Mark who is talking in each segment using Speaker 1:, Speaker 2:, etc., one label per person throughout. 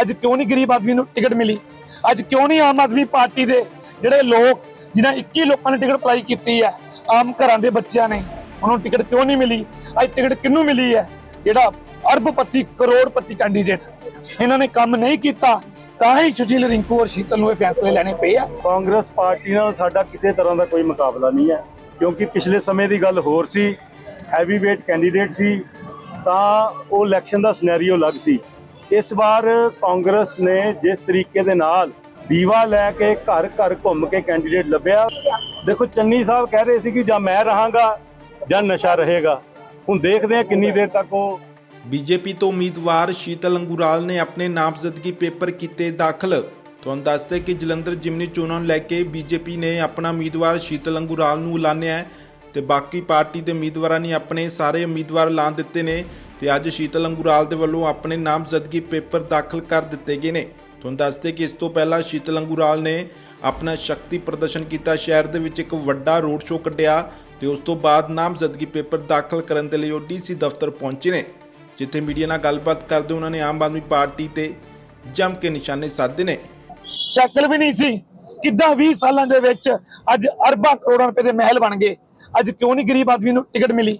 Speaker 1: ਅੱਜ ਕਿਉਂ ਨਹੀਂ ਗਰੀਬ ਆਦਮੀ ਨੂੰ ਟਿਕਟ ਮਿਲੀ? ਅੱਜ ਕਿਉਂ ਨਹੀਂ ਆਮ ਆਦਮੀ ਪਾਰਟੀ ਦੇ ਜਿਹੜੇ ਲੋਕ, ਜਿਨ੍ਹਾਂ 21 ਲੋਕਾਂ ਨੇ ਟਿਕਟ ਅਪਲਾਈ ਕੀਤੀ ਹੈ, ਆਮ ਘਰਾਂ ਦੇ ਬੱਚਿਆਂ ਨੇ, ਉਹਨਾਂ ਨੂੰ ਟਿਕਟ ਕਿਉਂ ਨਹੀਂ ਮਿਲੀ? ਅੱਜ ਟਿਕਟ ਕਿਹਨੂੰ ਮਿਲੀ ਹੈ? ਜਿਹੜਾ ਅਰਬਪਤੀ ਕਰੋੜਪਤੀ ਕੈਂਡੀਡੇਟ ਇਹਨਾਂ ਨੇ ਕੰਮ ਨਹੀਂ ਕੀਤਾ, ਤਾਂ ਹੀ ਸੁਸ਼ੀਲ ਰਿੰਕੂ ਔਰ ਸ਼ੀਤਲ ਨੂੰ ਇਹ ਫੈਸਲੇ ਲੈਣੇ ਪਏ ਆ।
Speaker 2: ਕਾਂਗਰਸ ਪਾਰਟੀ ਨਾਲ ਸਾਡਾ ਕਿਸੇ ਤਰ੍ਹਾਂ ਦਾ ਕੋਈ ਮੁਕਾਬਲਾ ਨਹੀਂ ਹੈ, ਕਿਉਂਕਿ ਪਿਛਲੇ ਸਮੇਂ ਦੀ ਗੱਲ ਹੋਰ ਸੀ ਹੈਵੀ weight ਕੈਂਡੀਡੇਟ ਸੀ, ਤਾਂ ਉਹ ਇਲੈਕਸ਼ਨ ਦਾ ਸਿਨੈਰੀਓ ਅਲੱਗ ਸੀ। ਇਸ ਵਾਰ ਕਾਂਗਰਸ ਨੇ ਜਿਸ ਤਰੀਕੇ ਦੇ ਨਾਲ ਦੀਵਾ ਲੈ ਕੇ ਘਰ ਘਰ ਘੁੰਮ ਕੇ ਕੈਂਡੀਡੇਟ ਲੱਭਿਆ, ਦੇਖੋ ਚੰਨੀ ਸਾਹਿਬ ਕਹਿ ਰਹੇ ਸੀ ਕਿ ਜਾਂ ਮੈਂ ਰਹਾਂਗਾ ਜਾਂ ਨਸ਼ਾ ਰਹੇਗਾ। ਹੁਣ ਦੇਖਦੇ ਹਾਂ ਕਿੰਨੀ ਦੇਰ ਤੱਕ ਉਹ
Speaker 3: ਬੀਜੇਪੀ ਤੋਂ ਉਮੀਦਵਾਰ ਸ਼ੀਤਲ ਅੰਗੂਰਾਲ ਨੇ ਆਪਣੇ ਨਾਮਜ਼ਦਗੀ ਪੇਪਰ ਕੀਤੇ ਦਾਖਲ। ਤੁਹਾਨੂੰ ਦੱਸਦੇ ਕਿ ਜਲੰਧਰ ਜਿਮਨੀ ਚੋਣਾਂ ਨੂੰ ਲੈ ਕੇ ਬੀਜੇਪੀ ਨੇ ਆਪਣਾ ਉਮੀਦਵਾਰ ਸ਼ੀਤਲ ਅੰਗੂਰਾਲ ਨੂੰ ਐਲਾਨਿਆ ਹੈ ਤੇ ਬਾਕੀ ਪਾਰਟੀ ਦੇ ਉਮੀਦਵਾਰਾਂ ਨੇ ਆਪਣੇ ਸਾਰੇ ਉਮੀਦਵਾਰ ਐਲਾਨ ਦਿੱਤੇ ਨੇ। ਤੇ ਅੱਜ ਸ਼ੀਤਲ ਅੰਗੂਰਾਲ ਦੇ ਵੱਲੋਂ ਆਪਣੇ ਨਾਮਜ਼ਦਗੀ ਪੇਪਰ ਦਾਖਲ ਕਰ ਦਿੱਤੇ ਗਏ ਨੇ। ਤੁਹਾਨੂੰ ਦੱਸਦੇ ਕਿ ਇਸ ਤੋਂ ਪਹਿਲਾਂ ਸ਼ੀਤਲ ਅੰਗੂਰਾਲ ਨੇ ਆਪਣਾ ਸ਼ਕਤੀ ਪ੍ਰਦਰਸ਼ਨ ਕੀਤਾ। ਸ਼ਹਿਰ ਦੇ ਵਿੱਚ ਇੱਕ ਵੱਡਾ ਰੋਡ ਸ਼ੋਅ ਕੱਢਿਆ ਤੇ ਉਸ ਤੋਂ ਬਾਅਦ ਨਾਮਜ਼ਦਗੀ ਪੇਪਰ ਦਾਖਲ ਕਰਨ ਦੇ ਲਈ ਉਹ ਡੀਸੀ ਦਫ਼ਤਰ ਪਹੁੰਚੇ ਨੇ। ਜਿੱਥੇ ਮੀਡੀਆ ਨਾਲ ਗੱਲਬਾਤ ਕਰਦੇ ਉਹਨਾਂ ਨੇ ਆਮ ਆਦਮੀ ਪਾਰਟੀ ਤੇ ਜੰਮ ਕੇ ਨਿਸ਼ਾਨੇ ਸਾਧੇ ਨੇ।
Speaker 1: ਸ਼ਕਲ ਵੀ ਨਹੀਂ ਸੀ ਕਿੱਦਾਂ 20 ਸਾਲਾਂ ਦੇ ਵਿੱਚ ਅੱਜ ਅਰਬਾਂ ਕਰੋੜਾਂ ਰੁਪਏ ਦੇ ਮਹਿਲ ਬਣ ਗਏ। ਅੱਜ ਕਿਉਂ ਨਹੀਂ ਗਰੀਬ ਆਦਮੀ ਨੂੰ ਟਿਕਟ ਮਿਲੀ?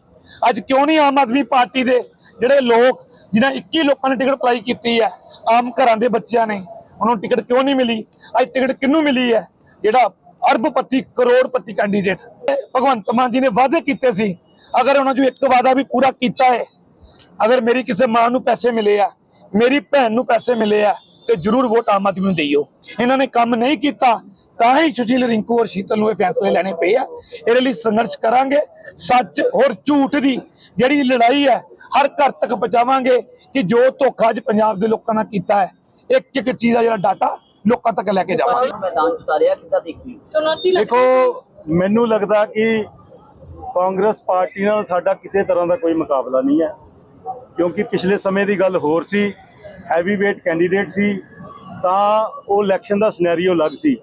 Speaker 1: ਅੱਜ ਕਿਉਂ ਨਹੀਂ ਆਮ ਆਦਮੀ ਪਾਰਟੀ ਦੇ ਜਿਹੜੇ ਲੋਕ, ਜਿਨ੍ਹਾਂ 21 ਲੋਕਾਂ ਨੇ ਟਿਕਟ ਅਪਲਾਈ ਕੀਤੀ ਹੈ, ਆਮ ਘਰਾਂ ਦੇ ਬੱਚਿਆਂ ਨੇ, ਉਹਨਾਂ ਨੂੰ ਟਿਕਟ ਕਿਉਂ ਨਹੀਂ ਮਿਲੀ? ਅੱਜ ਟਿਕਟ ਕਿਹਨੂੰ ਮਿਲੀ ਹੈ? ਜਿਹੜਾ ਅਰਬਪਤੀ ਕਰੋੜਪਤੀ ਕੈਂਡੀਡੇਟ ਭਗਵੰਤ ਮਾਨ ਜੀ ਨੇ ਵਾਅਦੇ ਕੀਤੇ ਸੀ, ਅਗਰ ਉਹਨਾਂ ਚੋਂ ਇੱਕ ਵਾਅਦਾ ਵੀ ਪੂਰਾ ਕੀਤਾ ਹੈ, ਅਗਰ ਮੇਰੀ ਕਿਸੇ ਮਾਂ ਨੂੰ ਪੈਸੇ ਮਿਲੇ ਆ, ਮੇਰੀ ਭੈਣ ਨੂੰ ਪੈਸੇ ਮਿਲੇ ਆ ਤੇ ਜਰੂਰ ਵੋਟ ਆਮ ਆਦਮੀ ਨੂੰ ਦਿਓ ਇਹਨਾਂ ਨੇ ਕੰਮ ਨਹੀਂ ਕੀਤਾ ਤਾਂ ਹੀ ਸੁਸ਼ੀਲ ਰਿੰਕੂ ਔਰ ਸ਼ੀਤਲ ਨੂੰ ਇਹ ਫੈਸਲੇ ਲੈਣੇ ਪਏ ਆ। ਇਹਦੇ ਲਈ ਸੰਘਰਸ਼ ਕਰਾਂਗੇ। ਸੱਚ ਔਰ ਝੂਠ ਦੀ ਜਿਹੜੀ ਲੜਾਈ ਹੈ ਹਰ ਘਰ ਤੱਕ ਪਹੁੰਚਾਵਾਂਗੇ ਕਿ ਜੋ ਧੋਖਾ ਅੱਜ ਪੰਜਾਬ ਦੇ ਲੋਕਾਂ ਨਾਲ ਕੀਤਾ ਹੈ ਇੱਕ ਇੱਕ ਚੀਜ਼ ਦਾ ਜਿਹੜਾ ਡਾਟਾ ਲੋਕਾਂ ਤੱਕ ਲੈ ਕੇ ਜਾਵਾਂਗੇ।
Speaker 4: ਮੈਦਾਨ ਚ ਉਤਾਰਿਆ ਕਿੱਦਾਂ ਦੇਖੀ?
Speaker 5: ਚੁਣੌਤੀ ਲੱਗ।
Speaker 2: ਦੇਖੋ ਮੈਨੂੰ ਲੱਗਦਾ ਕਿ ਕਾਂਗਰਸ ਪਾਰਟੀ ਨਾਲ ਸਾਡਾ ਕਿਸੇ ਤਰ੍ਹਾਂ ਦਾ ਕੋਈ ਮੁਕਾਬਲਾ ਨਹੀਂ ਹੈ। ਕਿਉਂਕਿ ਪਿਛਲੇ ਸਮੇਂ ਦੀ ਗੱਲ ਹੋਰ ਸੀ। ਹੈਵੀ weight ਕੈਂਡੀਡੇਟ ਸੀ, ਤਾਂ ਉਹ ਇਲੈਕਸ਼ਨ ਦਾ ਸਿਨੈਰੀਓ ਅਲੱਗ ਸੀ।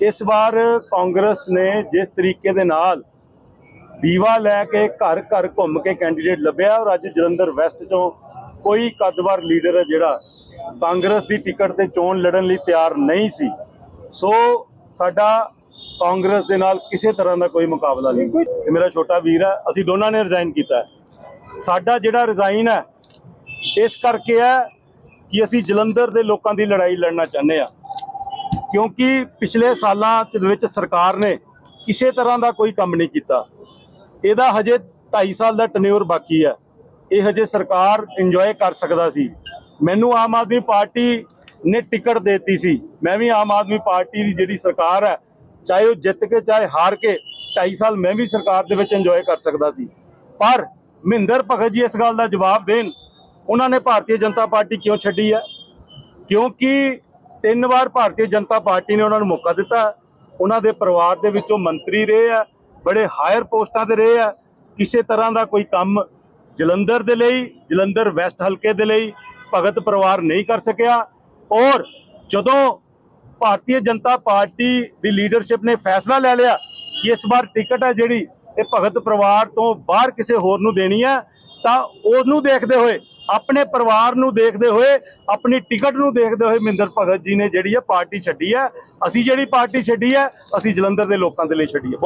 Speaker 2: ਇਸ ਵਾਰ ਕਾਂਗਰਸ ਨੇ ਜਿਸ ਤਰੀਕੇ ਦੇ ਨਾਲ ਦੀਵਾ ਲੈ ਕੇ ਘਰ ਘਰ ਘੁੰਮ ਕੇ ਕੈਂਡੀਡੇਟ ਲੱਭਿਆ ਔਰ ਅੱਜ ਜਲੰਧਰ ਵੈਸਟ ਚੋਂ ਕੋਈ ਕੱਦਵਾਰ ਲੀਡਰ ਹੈ ਜਿਹੜਾ ਕਾਂਗਰਸ ਦੀ ਟਿਕਟ ਤੇ ਚੋਣ ਲੜਨ ਲਈ ਤਿਆਰ ਨਹੀਂ ਸੀ। ਸੋ ਸਾਡਾ ਕਾਂਗਰਸ ਦੇ ਨਾਲ ਕਿਸੇ ਤਰ੍ਹਾਂ ਦਾ ਕੋਈ ਮੁਕਾਬਲਾ ਨਹੀਂ। ਇਹ ਮੇਰਾ ਛੋਟਾ ਵੀਰ ਹੈ, ਅਸੀਂ ਦੋਨਾਂ ਨੇ ਰਿਜ਼ਾਈਨ ਕੀਤਾ ਸਾਡਾ ਜਿਹੜਾ ਰਿਜ਼ਾਈਨ ਹੈ, ਇਸ ਕਰਕੇ ਹੈ ਕਿ ਅਸੀਂ ਜਲੰਧਰ ਦੇ ਲੋਕਾਂ ਦੀ ਲੜਾਈ ਲੜਨਾ ਚਾਹੁੰਦੇ ਆ ਕਿਉਂਕਿ ਪਿਛਲੇ ਸਾਲਾਂ ਚ ਵਿੱਚ ਸਰਕਾਰ ਨੇ ਕਿਸੇ ਤਰ੍ਹਾਂ ਦਾ ਕੋਈ ਕੰਮ ਨਹੀਂ ਕੀਤਾ। ਇਹਦਾ ਹਜੇ 2.5 ਸਾਲ ਦਾ ਟਨਿਓਰ ਬਾਕੀ ਹੈ। ਇਹ ਹਜੇ ਸਰਕਾਰ ਇੰਜੋਏ ਕਰ ਸਕਦਾ ਸੀ। ਮੈਨੂੰ ਆਮ ਆਦਮੀ ਪਾਰਟੀ ਨੇ ਟਿਕਟ ਦਿੱਤੀ ਸੀ। ਮੈਂ ਵੀ ਆਮ ਆਦਮੀ ਪਾਰਟੀ ਦੀ ਜਿਹੜੀ ਸਰਕਾਰ ਹੈ, ਚਾਹੇ ਉਹ ਜਿੱਤ ਕੇ ਚਾਹੇ ਹਾਰ ਕੇ 2.5 ਸਾਲ ਮੈਂ ਵੀ ਸਰਕਾਰ ਦੇ ਵਿੱਚ ਇੰਜੋਏ ਕਰ ਸਕਦਾ ਸੀ। ਪਰ ਮਹਿੰਦਰ ਭਗਤ ਜੀ ਇਸ ਗੱਲ ਦਾ ਜਵਾਬ ਦੇਣ ਉਹਨਾਂ ਨੇ ਭਾਰਤੀ ਜਨਤਾ ਪਾਰਟੀ ਕਿਉਂ ਛੱਡੀ ਹੈ? ਕਿਉਂਕਿ ਤਿੰਨ ਵਾਰ ਭਾਰਤੀ ਜਨਤਾ ਪਾਰਟੀ ਨੇ ਉਹਨਾਂ ਨੂੰ ਮੌਕਾ ਦਿੱਤਾ। ਉਹਨਾਂ ਦੇ ਪਰਿਵਾਰ ਦੇ ਵਿੱਚੋਂ ਮੰਤਰੀ ਰਹੇ ਆ, ਬੜੇ ਹਾਇਰ ਪੋਸਟਾਂ ਤੇ ਰਹੇ ਆ। ਕਿਸੇ ਤਰ੍ਹਾਂ ਦਾ ਕੋਈ ਕੰਮ ਜਲੰਧਰ ਦੇ ਲਈ, ਜਲੰਧਰ ਵੈਸਟ ਹਲਕੇ ਦੇ ਲਈ ਭਗਤ ਪਰਿਵਾਰ ਨਹੀਂ ਕਰ ਸਕਿਆ। ਔਰ ਜਦੋਂ ਭਾਰਤੀ ਜਨਤਾ ਪਾਰਟੀ ਦੀ ਲੀਡਰਸ਼ਿਪ ਨੇ ਫੈਸਲਾ ਲੈ ਲਿਆ ਕਿ ਇਸ ਵਾਰ ਟਿਕਟ ਹੈ ਜਿਹੜੀ ਇਹ ਭਗਤ ਪਰਿਵਾਰ ਤੋਂ ਬਾਹਰ ਕਿਸੇ ਹੋਰ ਨੂੰ ਦੇਣੀ ਹੈ, ਤਾਂ ਉਹਨੂੰ ਦੇਖਦੇ ਹੋਏ ਆਪਣੇ ਪਰਿਵਾਰ ਨੂੰ ਦੇਖਦੇ ਹੋਏ, ਆਪਣੀ ਟਿਕਟ ਨੂੰ ਦੇਖਦੇ ਹੋਏ ਮਹਿੰਦਰ ਭਗਤ ਜੀ ਨੇ ਜਿਹੜੀ ਹੈ ਪਾਰਟੀ ਛੱਡੀ ਹੈ ਅਸੀਂ ਜਿਹੜੀ ਪਾਰਟੀ ਛੱਡੀ ਹੈ ਅਸੀਂ ਜਲੰਧਰ ਦੇ ਲੋਕਾਂ ਦੇ ਲਈ ਛੱਡੀ ਹੈ